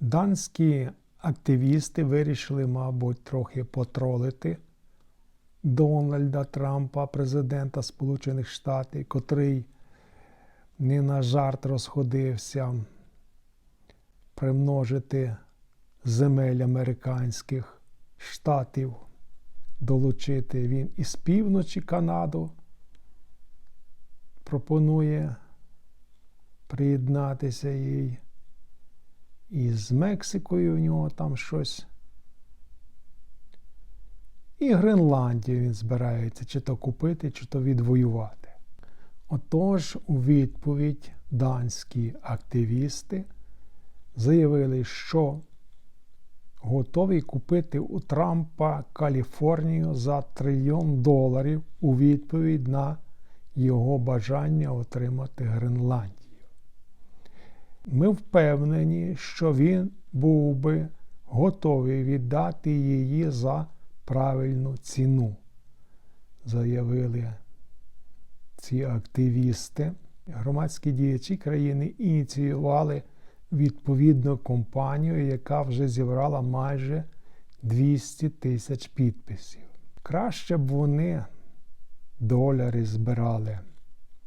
Данські активісти вирішили, мабуть, трохи потролити Дональда Трампа, президента Сполучених Штатів, котрий не на жарт розходився примножити земель американських штатів, долучити він із півночі Канаду, пропонує приєднатися їй. І з Мексикою у нього там щось. І Гренландію він збирається чи то купити, чи то відвоювати. Отож, у відповідь данські активісти заявили, що готові купити у Трампа Каліфорнію за трильйон доларів у відповідь на його бажання отримати Гренландію. Ми впевнені, що він був би готовий віддати її за правильну ціну, заявили ці активісти. Громадські діячі країни ініціювали відповідну компанію, яка вже зібрала майже 200 тисяч підписів. Краще б вони долари збирали.